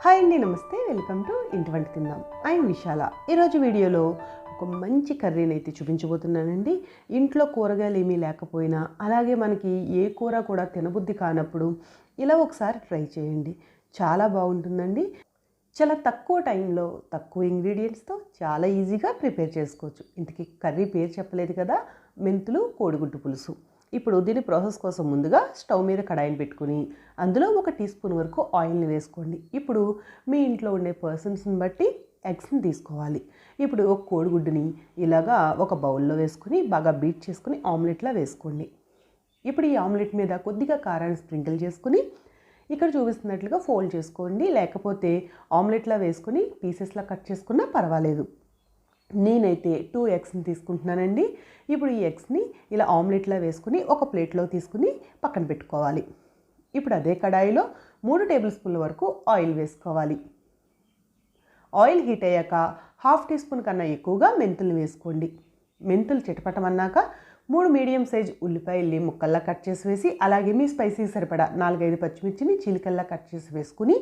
Hi అండి నమస్తే. Welcome to ఇంటి వంట తిందాం. ఐఎమ్ విశాల. ఈరోజు వీడియోలో ఒక మంచి కర్రీని అయితే చూపించబోతున్నానండి. ఇంట్లో కూరగాయలు ఏమీ లేకపోయినా అలాగే మనకి ఏ కూర కూడా తినబుద్ధి కానప్పుడు ఇలా ఒకసారి ట్రై చేయండి. చాలా బాగుంటుందండి. చాలా తక్కువ టైంలో తక్కువ ఇంగ్రీడియంట్స్తో చాలా ఈజీగా ప్రిపేర్ చేసుకోవచ్చు. ఇంతకీ కర్రీ పేరు చెప్పలేదు కదా? మెంతులు కోడిగుడ్డు పులుసు. ఇప్పుడు దీని ప్రాసెస్ కోసం ముందుగా స్టవ్ మీద కడాయిని పెట్టుకుని అందులో ఒక టీ స్పూన్ వరకు ఆయిల్ని వేసుకోండి. ఇప్పుడు మీ ఇంట్లో ఉండే పర్సన్స్ని బట్టి ఎగ్స్ని తీసుకోవాలి. ఇప్పుడు ఒక కోడిగుడ్డుని ఇలాగా ఒక బౌల్లో వేసుకుని బాగా బీట్ చేసుకుని ఆమ్లెట్లా వేసుకోండి. ఇప్పుడు ఈ ఆమ్లెట్ మీద కొద్దిగా కారాన్ని స్ప్రింకిల్ చేసుకుని ఇక్కడ చూపిస్తున్నట్లుగా ఫోల్డ్ చేసుకోండి. లేకపోతే ఆమ్లెట్లా వేసుకుని పీసెస్లా కట్ చేసుకున్నా పర్వాలేదు. నేనైతే టూ ఎగ్స్ని తీసుకుంటున్నానండి. ఇప్పుడు ఈ ఎగ్స్ని ఇలా ఆమ్లెట్లా వేసుకుని ఒక ప్లేట్లో తీసుకుని పక్కన పెట్టుకోవాలి. ఇప్పుడు అదే కడాయిలో మూడు టేబుల్ స్పూన్ల వరకు ఆయిల్ వేసుకోవాలి. ఆయిల్ హీట్ అయ్యాక హాఫ్ టీ స్పూన్ కన్నా ఎక్కువగా మెంతులు వేసుకోండి. మెంతులు చిటపటమన్నాక మూడు మీడియం సైజ్ ఉల్లిపాయల్ని ముక్కల్లా కట్ చేసి వేసి అలాగే మీ స్పైసీ సరిపడా నాలుగైదు పచ్చిమిర్చిని చీలికల్లా కట్ చేసి వేసుకుని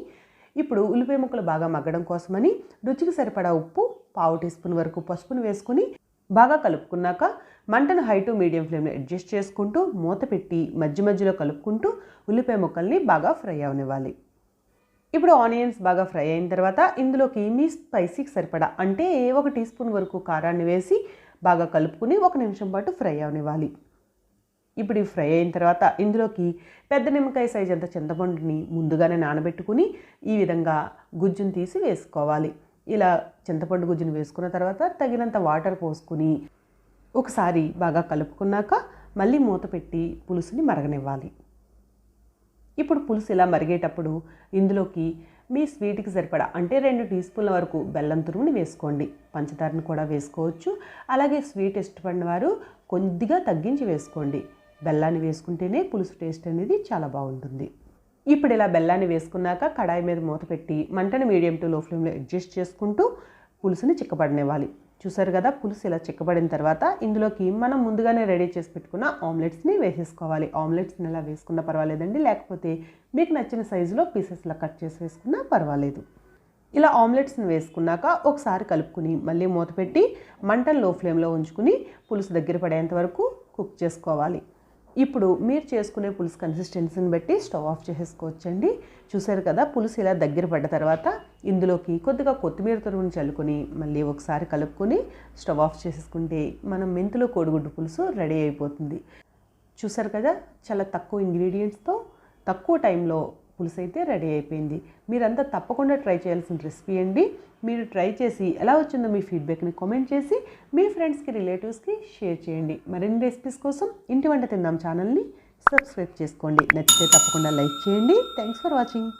ఇప్పుడు ఉల్లిపాయ ముక్కలు బాగా మగ్గడం కోసమని రుచికి సరిపడా ఉప్పు పావు టీ స్పూన్ వరకు పసుపును వేసుకుని బాగా కలుపుకున్నాక మంటను హై టు మీడియం ఫ్లేమ్లో అడ్జస్ట్ చేసుకుంటూ మూత పెట్టి మధ్య మధ్యలో కలుపుకుంటూ ఉల్లిపాయ ముక్కల్ని బాగా ఫ్రై అవనివ్వాలి. ఇప్పుడు ఆనియన్స్ బాగా ఫ్రై అయిన తర్వాత ఇందులోకి మీ స్పైసీకి సరిపడా అంటే ఒక టీ స్పూన్ వరకు కారాన్ని వేసి బాగా కలుపుకుని ఒక నిమిషం పాటు ఫ్రై అవనివ్వాలి. ఇప్పుడు ఈ ఫ్రై అయిన తర్వాత ఇందులోకి పెద్ద నిమ్మకాయ సైజ్ అంత చింతపండుని ముందుగానే నానబెట్టుకుని ఈ విధంగా గుజ్జును తీసి వేసుకోవాలి. ఇలా చింతపండు గుజ్జును వేసుకున్న తర్వాత తగినంత వాటర్ పోసుకుని ఒకసారి బాగా కలుపుకున్నాక మళ్ళీ మూత పెట్టి పులుసుని మరగనివ్వాలి. ఇప్పుడు పులుసు ఇలా మరిగేటప్పుడు ఇందులోకి మీ స్వీట్కి సరిపడా అంటే రెండు టీ స్పూన్ల వరకు బెల్లం తురుముని వేసుకోండి. పంచదారని కూడా వేసుకోవచ్చు. అలాగే స్వీట్ ఇష్టపడిన వారు కొద్దిగా తగ్గించి వేసుకోండి. బెల్లాన్ని వేసుకుంటేనే పులుసు టేస్ట్ అనేది చాలా బాగుంటుంది. ఇప్పుడు ఇలా బెల్లాన్ని వేసుకున్నాక కడాయి మీద మూత పెట్టి మంటను మీడియం టు లో ఫ్లేమ్లో అడ్జస్ట్ చేసుకుంటూ పులుసుని చిక్కబడనివ్వాలి. చూసారు కదా పులుసు ఇలా చిక్కబడిన తర్వాత ఇందులోకి మనం ముందుగానే రెడీ చేసి పెట్టుకున్న ఆమ్లెట్స్ని వేసేసుకోవాలి. ఆమ్లెట్స్ని ఇలా వేసుకున్నా పర్వాలేదండి లేకపోతే మీకు నచ్చిన సైజులో పీసెస్లా కట్ చేసి వేసుకున్నా పర్వాలేదు. ఇలా ఆమ్లెట్స్ని వేసుకున్నాక ఒకసారి కలుపుకుని మళ్ళీ మూత పెట్టి మంటను లో ఫ్లేమ్లో ఉంచుకుని పులుసు దగ్గర పడేంత వరకు కుక్ చేసుకోవాలి. ఇప్పుడు మీరు చేసుకునే పులుసు కన్సిస్టెన్సీని బట్టి స్టవ్ ఆఫ్ చేసేసుకోవచ్చండి. చూసారు కదా పులుసు ఇలా దగ్గర పడ్డ తర్వాత ఇందులోకి కొద్దిగా కొత్తిమీర తురుముని చల్లుకొని మళ్ళీ ఒకసారి కలుపుకొని స్టవ్ ఆఫ్ చేసేసుకుంటే మనం మెంతులో కోడిగుడ్డు పులుసు రెడీ అయిపోతుంది. చూసారు కదా చాలా తక్కువ ఇంగ్రీడియంట్స్తో తక్కువ టైంలో పులుసు అయితే రెడీ అయిపోయింది. మీరంతా తప్పకుండా ట్రై చేయాల్సిన రెసిపీ అండి. మీరు ట్రై చేసి ఎలా వచ్చిందో మీ ఫీడ్బ్యాక్ని కామెంట్ చేసి మీ ఫ్రెండ్స్కి రిలేటివ్స్కి షేర్ చేయండి. మరిన్ని రెసిపీస్ కోసం ఇంటి వంట తిందాం ఛానల్ని సబ్స్క్రైబ్ చేసుకోండి. నచ్చితే తప్పకుండా లైక్ చేయండి. Thanks for watching.